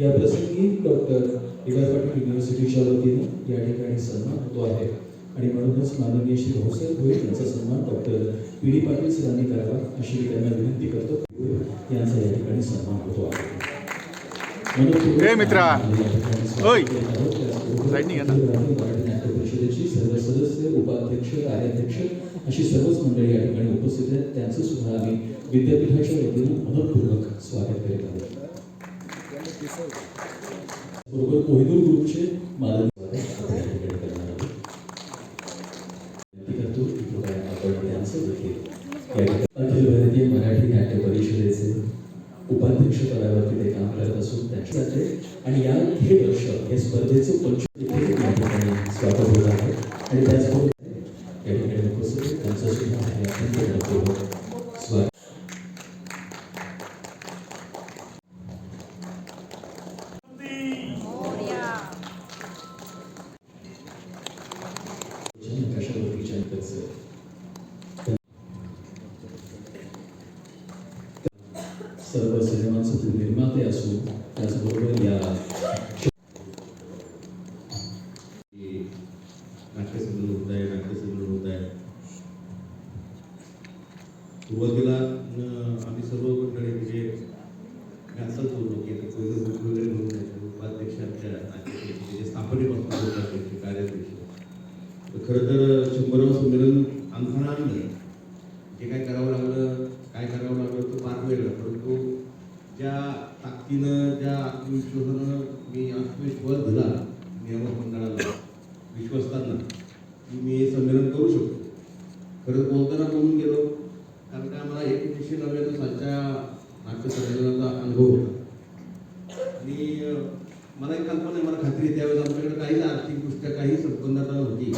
या प्रसंगी doctor Y Patil युनिव्हर्सिटीच्या वतीनं या ठिकाणी सन्मान होतो आहे. आणि म्हणूनच माननीय श्री भाऊसाहेब भोईर यांचा सन्मान डॉक्टर पी डी पाटील सरांनी करावा अशी मी त्यांना विनंती करतो. यांचा या ठिकाणी सन्मान होतो आहे. मित्रा. परिषदेची सर्व सदस्य उपाध्यक्ष कार्याध्यक्ष अशी सर्वच मंडळी या ठिकाणी उपस्थित आहेत. त्यांचं सुद्धा आम्ही विद्यापीठाच्या वतीनं मनपूर्वक स्वागत करीत आहोत. बरोबर कोहिनूर ग्रुपचे माननीय अखिल भारतीय मराठी नाट्य परिषदेचे उपाध्यक्ष पदावरती ते काम करत असून त्याच्यासाठी आणि या हे वर्ष हे स्पर्धेचं पंच या ठिकाणी स्वागत होत आहे. आणि त्याच सर्व सिनेमांचे ते निर्माते असून त्याचबरोबर या की नाट्यसंमेलन होत आहे नाट्यसंमेलन होत आहे सुरुवातीला न, आम्ही सर्व मंडळी म्हणजे मी असंच बोललो की आता पहिलं ग्रुप वगैरे म्हणून नाही उपाध्यक्ष आमच्या नाट्यसंमेलनाचे जे स्थापनेपासून होत आहे ते कार्याध्यक्ष तर खरं तर शंभरावं संमेलन आमचं आणलं जे काय करावं लागलं काय करावं लागलं तो पार वेगळं परंतु ज्या ताकदीनं ज्या आत्मविश्वासानं मी आत्मविश्वास दिला नियामक मंडळाला विश्वस्तांना की मी हे संमेलन करू शकतो. खरंच बोलताना बोलून गेलो कारण काय मला एकोणीसशे नव्याण्णव सालच्या नाट्य संमेलनाचा अनुभव होता. आणि मला एक कल्पना आहे मला खात्री त्यावेळेस आमच्याकडे काहीच आर्थिकदृष्ट्या काही संपन्नता नव्हती.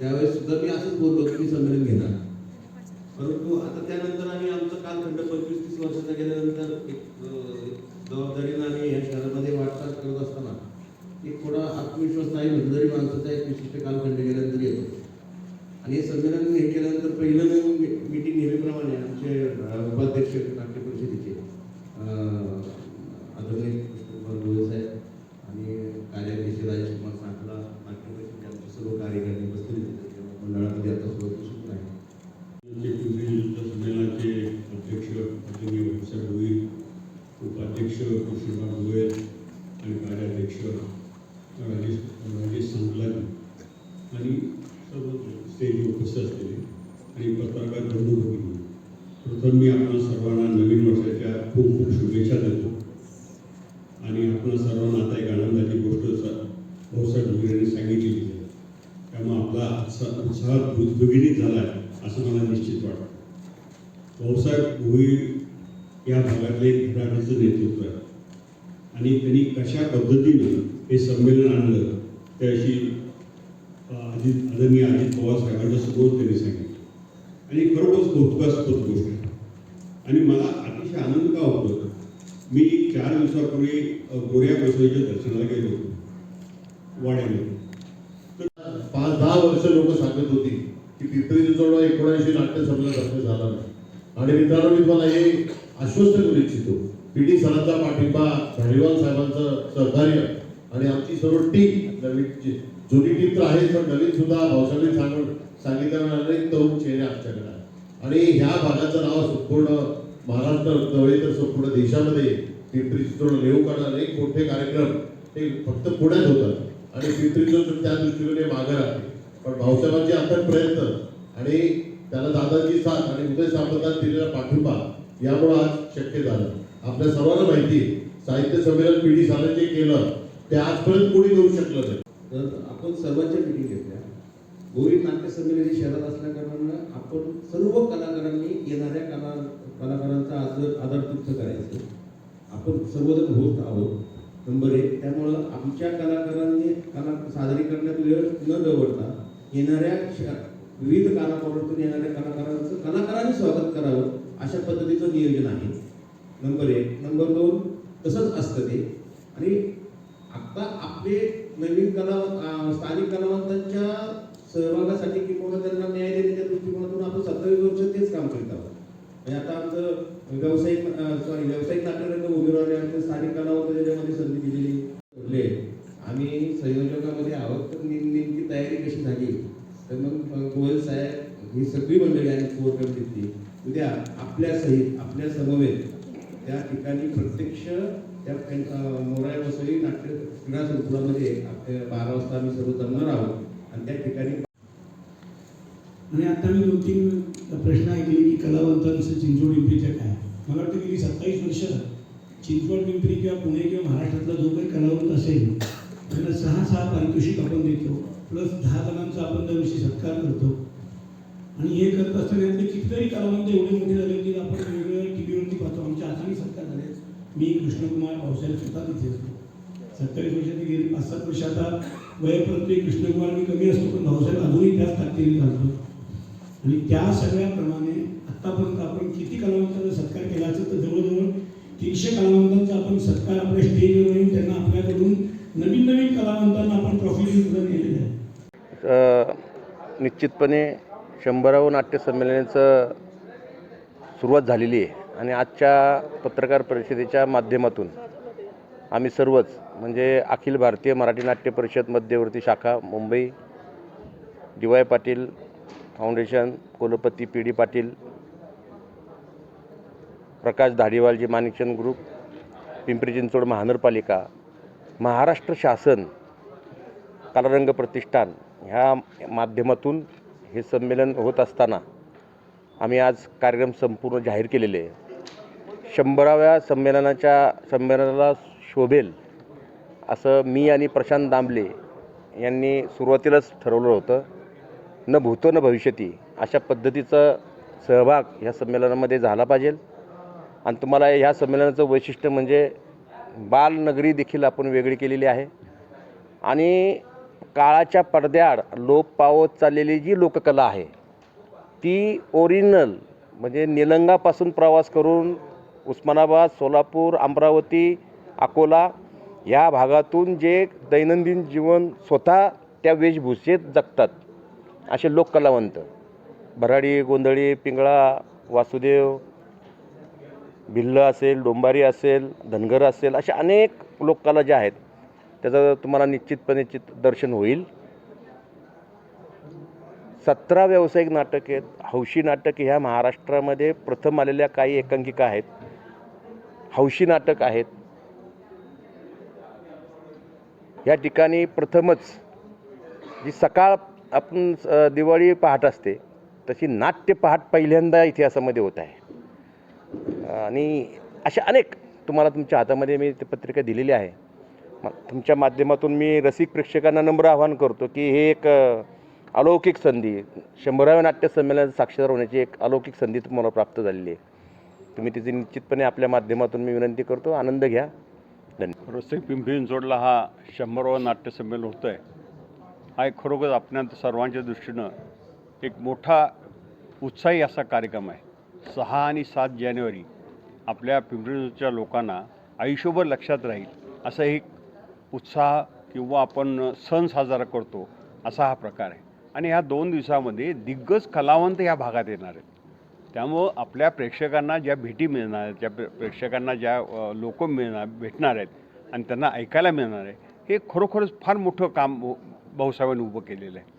त्यावेळेस सुद्धा मी असंच बोललो की मी संमेलन घेणार. परंतु आता त्यानंतर आम्ही आमचं कालखंड पंचवीस तीस वर्षाचा गेल्यानंतर एक अं, जबाबदारीनं आम्ही या शहरामध्ये वाटचाल करत असताना एक थोडा आत्मविश्वास नाही म्हटलं जरी माणसाचा एक विशिष्ट कालखंड गेल्यानंतर येतो आणि हे संमेलन हे केल्यानंतर पहिलं मीटिंग नेहमीप्रमाणे आमचे अं, उपाध्यक्ष नाट्य परिषदेचे अं, आदरणीय कृष्णकुमार गोळे साहेब आणि कार्याध्यक्ष राजेश कुमार सांगला नाट्य परिषदेचे आमचे सर्व कार्यकर्ते बसलेले आहेत. मंडळामध्ये आता सुरुवात सुरू आहे ते पिंपरी चिंचवड संमेलनाचे अध्यक्ष आदरणीय भाऊसाहेब भोईर उपाध्यक्ष कृष्णराव गोयल आणि कार्याध्यक्ष राजेश राजेश सांगलानी आणि सर्व स्टेजवर उपस्थित असलेले आणि पत्रकार बंधू भगिनी प्रथम मी आपणा सर्वांना नवीन वर्षाच्या खूप खूप शुभेच्छा देतो आणि आपण सर्वांना एक आनंदाची गोष्ट भाऊसाहेब भोईर यांनी सांगितलेली आहे. त्यामुळे आपला उत्साह उत्साह झाला आहे असं मला निश्चित वाटतं. भाऊसाहेब भोईर या भागातले घराण्याचं नेतृत्व आहे. आणि त्यांनी कशा पद्धतीनं हे संमेलन आणलं त्याशी अजित आदरणीय अजित पवार साहेबांच्या समोर त्यांनी सांगितलं. आणि खरोखरच कौतुकास्पद गोष्ट आहे. आणि मला अतिशय आनंद का होतो मी चार दिवसापूर्वी गोऱ्या बसवेच्या दर्शनाला गेलो होतो. वाड्यामध्ये पाच दहा वर्ष लोक सांगत होती की पिंपरी चिंचवडा एकोणऐंशी नाट्य संमेलन रद्द झाला नाही. आणि मित्रांनो मी तुम्हाला हे आश्वस्त करू इच्छितो. पी डी सरांचा पाठिंबा धारीवाल साहेबांचं सहकार्य आणि आमची सर्व टीम नवीन जुनी टीम तर आहे पण नवीन सुद्धा भावसाहेबांनी सांगून सांगितल्याप्रमाणे अनेक तरुण चेहरे आमच्याकडे आणि ह्या भागाचं नाव संपूर्ण महाराष्ट्र नव्हे तर संपूर्ण देशामध्ये पिंपरी चिंचवड लेऊकडे अनेक मोठे कार्यक्रम. ते फक्त पुण्यात होतात. आणि पिंपरी चिंचवड त्या दृष्टीने मागे राहते पण भाऊसाहेबांचे अथक प्रयत्न आणि त्याला दादाची साथ आणि उदय सामंतात दिलेला पाठिंबा यामुळे आज शक्य झालं. आपल्या सर्वांना माहिती आहे, साहित्य संमेलन पिढी झालं जे केलं ते आजपर्यंत कोणी करू शकलं नाही. तर आपण सर्वांच्या मिटिंग घेतल्या गोरी नाट्य संमेलन शहरात असल्याकारणानं आपण सर्व कलाकारांनी येणाऱ्या कला कलाकारांचा आदर आदरतीर्थ करायचं. आपण सर्वजण होत आहोत. नंबर एक त्यामुळं आमच्या कलाकारांनी कला सादरीकरणात वेळ न दवडता येणाऱ्या विविध कानाकोपऱ्यातून येणाऱ्या कलाकारांचं कलाकारांनी स्वागत करावं अशा पद्धतीचं नियोजन आहे. नंबर एक. नंबर दोन तसंच असतं ते. आणि आत्ता आपले नवीन कला स्थानिक कलावंतांच्या सहभागासाठी किंवा त्यांना न्याय देण्याच्या दृष्टिकोनातून आपण सत्तावीस वर्ष तेच काम करीत आहोत. म्हणजे आता आमचं व्यावसायिक सॉरी व्यावसायिक नाट्यरंग उभे राहिले आणि स्थानिक कलावंत त्याच्यामध्ये संधी दिलेली ठरले आम्ही संयोजकामध्ये आहोत तर नेमकी तयारी कशी झाली? तर मग गोयल साहेब ही सगळी मंडळी आणि कोर कमिटीतली उद्या आपल्या सहित आपल्या समवेत त्या ठिकाणी प्रत्यक्ष त्या मोराय वसई नाट्य क्रीडा संकुलामध्ये. बारा वाजता आम्ही सर्व जमणार आहोत. आणि त्या ठिकाणी आणि आता मी दोन तीन प्रश्न ऐकले की कलावंतांचं चिंचवड पिंपरीचं काय? मला वाटतं गेली सत्तावीस वर्ष चिंचवड पिंपरी किंवा पुणे किंवा महाराष्ट्रातला जो काही कलावंत असेल त्यांना सहा सहा पारितोषिक आपण देतो प्लस दहा जणांचा आपण दरवर्षी सत्कार करतो. आणि हे करत असताना यातले कितीतरी कलावंत एवढे मोठे झाले की आपण वेगवेगळ्या टी व्हीवरती पाहतो. आमच्या हाताने सत्कार झाले. मी कृष्णकुमार पावसाळ्यात स्वतः तिथे असतो सत्तावीस वर्षाची गेली पाच सात वर्ष आता वयप्रती कृष्णकुमार मी कमी असतो पण भाऊसाहेब अजूनही त्याच ताकदीने चालतो. आणि त्या सगळ्याप्रमाणे आत्तापर्यंत आपण किती कलावंतांचा सत्कार केला असेल तर जवळजवळ तीनशे कलावंतांचा आपण सत्कार आपल्या स्टेजवर येऊन त्यांना आपल्याकडून नवीन नवीन कलावंतांना आपण ट्रॉफी सुद्धा केलेलं आहे निश्चितपणे शंभरावं नाट्यसंमेलनाचं सुरुवात झालेली आहे. आणि आजच्या पत्रकार परिषदेच्या माध्यमातून आम्ही सर्वच म्हणजे अखिल भारतीय मराठी नाट्य परिषद मध्यवर्ती शाखा Mumbai D Y Patil foundation कुलपती P D Patil Prakash Dhadiwalji Manikchand group Pimpri Chinchwad महानगरपालिका महाराष्ट्र शासन कलारंग प्रतिष्ठान ह्या माध्यमातून हे संमेलन होत असताना आम्ही आज कार्यक्रम संपूर्ण जाहीर केलेले आहे. शंभराव्या संमेलनाच्या संमेलनाला शोभेल असं मी आणि प्रशांत दामले यांनी सुरुवातीलाच ठरवलं होतं. न भूतो न भविष्यती अशा पद्धतीचं सहभाग ह्या संमेलनामध्ये झाला पाहिजे. आणि तुम्हाला ह्या संमेलनाचं वैशिष्ट्य म्हणजे बालनगरी देखील आपण वेगळी केलेली आहे. आणि काळाच्या पडद्याआड लोप पावत चाललेली जी लोककला आहे ती ओरिजिनल म्हणजे निलंगापासून प्रवास करून उस्मानाबाद सोलापूर अमरावती अकोला या भागातून जे दैनंदिन जीवन स्वतः त्या वेशभूषेत जगतात. असे लोककलावंत भराडी गोंधळी पिंगळा वासुदेव भिल्ल असेल डोंबारी असेल धनगर असेल अशा अनेक लोककला ज्या आहेत त्याचं तुम्हाला निश्चितपणे चित दर्शन होईल. सतरा व्यावसायिक नाटक आहेत. हौशी नाटक ह्या महाराष्ट्रामध्ये प्रथम आलेल्या काही एकांकिका आहेत. हौशी नाटक आहेत. या ठिकाणी प्रथमच जी सकाळ आपण दिवाळी पहाट असते तशी नाट्य पहाट पहिल्यांदा इतिहासामध्ये होत आहे. आणि अशा अनेक तुम्हाला तुमच्या हातामध्ये मी ती पत्रिका दिलेली आहे. तुमच्या माध्यमातून मी रसिक प्रेक्षकांना नम्र आवाहन करतो की हे एक अलौकिक संधी शंभराव्या नाट्य संमेलनात साक्षीदार होण्याची एक अलौकिक संधी तुम्हाला प्राप्त झालेली आहे. तुम्ही तिची निश्चितपणे आपल्या माध्यमातून मी विनंती करतो. आनंद घ्या. धन्यवाद रसिक पिंपरी चिंचवडला हा शंभरावा नाट्यसंमेलन होतं आहे हा एक खरोखर आपल्या सर्वांच्या दृष्टीनं एक मोठा उत्साही असा कार्यक्रम आहे. सहा आणि सात जानेवारी आपल्या पिंपरीच्या लोकांना आयुष्यभर लक्षात राहील असा एक उत्साह किंवा आपण सण साजरा करतो असा हा प्रकार आहे. आणि ह्या दोन दिवसामध्ये दिग्गज कलावंत ह्या भागात येणार आहेत. त्यामुळं आपल्या प्रेक्षकांना ज्या भेटी मिळणार आहेत ज्या प्रेक्षकांना ज्या लोक मिळणार भेटणार आहेत आणि त्यांना ऐकायला मिळणार आहे हे खरोखरच फार मोठं काम हो, भाऊसाहेबांनी उभं केलेलं आहे.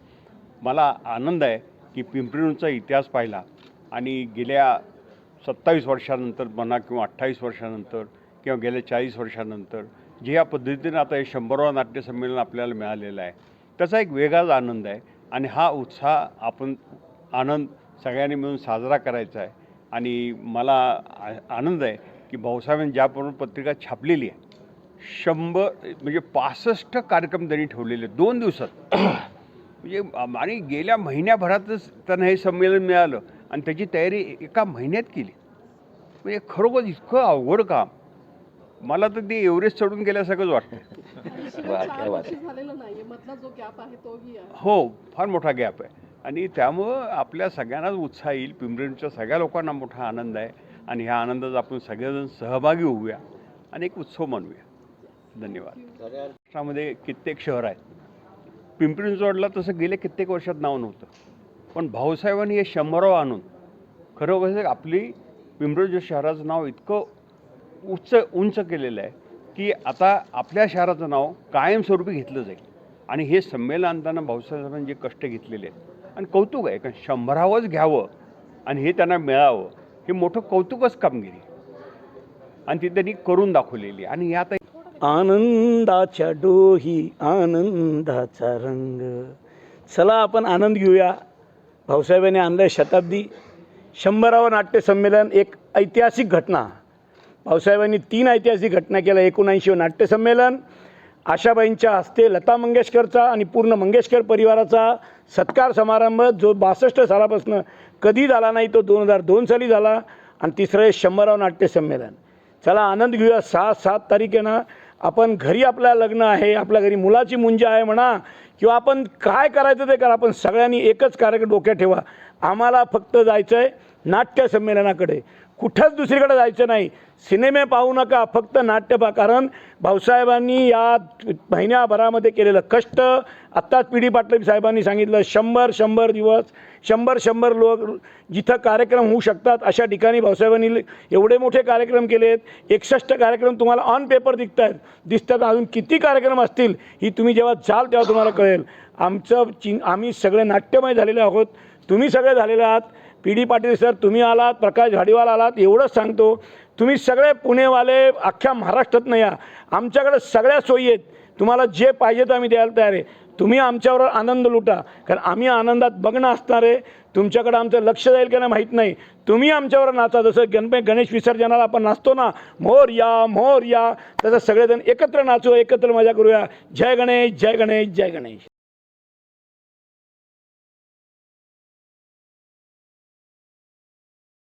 मला आनंद आहे की पिंपरीचा इतिहास पाहिला आणि गेल्या सत्तावीस वर्षानंतर म्हणा किंवा अठ्ठावीस वर्षानंतर किंवा गेल्या चाळीस वर्षानंतर जे या पद्धतीनं आता हे शंभरावं नाट्यसंमेलन आपल्याला मिळालेलं आहे त्याचा एक वेगळाच आनंद आहे आणि हा उत्साह आपण आनंद सगळ्यांनी मिळून साजरा करायचा आहे. आणि मला आ- आनंद आहे की भाऊसाहेबांनी ज्याप्रमाणे पत्रिका छापलेली आहे शंभर म्हणजे पासष्ट कार्यक्रम त्यांनी ठेवलेले दोन दिवसात. म्हणजे आणि गेल्या महिन्याभरातच त्यांना हे संमेलन मिळालं आणि त्याची तयारी एका महिन्यात केली. म्हणजे खरोखर इतकं अवघड काम. मला तर ते एव्हरेस्ट चढून गेल्यासारखंच वाटतं. चार वर्ष झालेलं नाहीये. मधला जो गॅप आहे तोही आहे. हो फार मोठा गॅप आहे. आणि त्यामुळं आपल्या सगळ्यांनाच उत्साह येईल. पिंपरीच्या सगळ्या लोकांना मोठा आनंद आहे. आणि ह्या आनंदात आपण सगळेजण सहभागी होऊया आणि एक उत्सव मानूया. धन्यवाद. महाराष्ट्रामध्ये कित्येक शहर आहेत. पिंपरी चिंचवडला तसं गेले कित्येक वर्षात नाव नव्हतं. पण भाऊसाहेबांनी हे शंभराव आणून खरोखर आपली पिंपरी शहराचं नाव इतकं उच्च उंच केलेलं आहे की आता आपल्या शहराचं नाव कायमस्वरूपी घेतलं जाईल. आणि हे संमेलन आणताना भाऊसाहेबांनी जे कष्ट घेतलेले आहेत आणि कौतुक आहे कारण शंभरावंच घ्यावं आणि हे त्यांना मिळावं हे मोठं कौतुकच कामगिरी आणि ती त्यांनी करून दाखवलेली आहे. आणि यात आनंदाच्या डोही आनंदाचा रंग. चला आपण आनंद घेऊया. भाऊसाहेबांनी आणलं शताब्दी. शंभरावं नाट्य संमेलन एक ऐतिहासिक घटना. भाऊसाहेबांनी तीन ऐतिहासिक घटना केल्या. एकोणऐंशीवं नाट्यसंमेलन आशाबाईंच्या हस्ते लता मंगेशकरचा आणि पूर्ण मंगेशकर परिवाराचा सत्कार समारंभ जो बासष्ट सालापासून कधी झाला नाही तो दोन हजार दोन साली झाला. आणि तिसरं आहे शंभरावं नाट्यसंमेलन. चला आनंद घेऊया. सहा सात तारखेनं आपण घरी आपल्या लग्न आहे आपल्या घरी मुलाची मुंज आहे म्हणा किंवा आपण काय करायचं ते करा आपण सगळ्यांनी एकच कार्यक्रम डोक्यात ठेवा. आम्हाला फक्त जायचं आहे नाट्यसंमेलनाकडे कुठंच दुसरीकडे जायचं नाही. सिनेमे पाहू नका फक्त नाट्य पा कारण भाऊसाहेबांनी या महिन्याभरामध्ये केलेलं कष्ट आत्ताच पी डी पाटील साहेबांनी सांगितलं शंभर शंभर दिवस शंभर शंभर लोक जिथं कार्यक्रम होऊ शकतात अशा ठिकाणी भाऊसाहेबांनी एवढे मोठे कार्यक्रम केले आहेत एकसष्ट कार्यक्रम तुम्हाला ऑन पेपर दिसत आहेत दिसतात अजून किती कार्यक्रम असतील ही तुम्ही जेव्हा जाल तेव्हा तुम्हाला कळेल. आमचं चिं आम्ही सगळे नाट्यमय झालेले आहोत. तुम्ही सगळे झालेले आहात. पी डी पाटील सर तुम्ही आलात. प्रकाश झाडीवाल आलात. एवढंच सांगतो. तुम्ही सगळे पुणेवाले अख्ख्या महाराष्ट्रात या. आमच्याकडे सगळ्या सोयी आहेत. तुम्हाला जे पाहिजे ते आम्ही द्यायला तयार आहे. तुम्ही आमच्यावर आनंद लुटा. कारण आम्ही आनंदात बघणं असणार आहे तुमच्याकडं आमचं लक्ष जाईल का नाही माहीत नाही. तुम्ही आमच्यावर नाचा. जसं गणपती गणेश विसर्जनाला आपण नाचतो ना मोर या मोर या तसं सगळेजण एकत्र नाचू एकत्र मजा करूया. जय गणेश जय गणेश जय गणेश.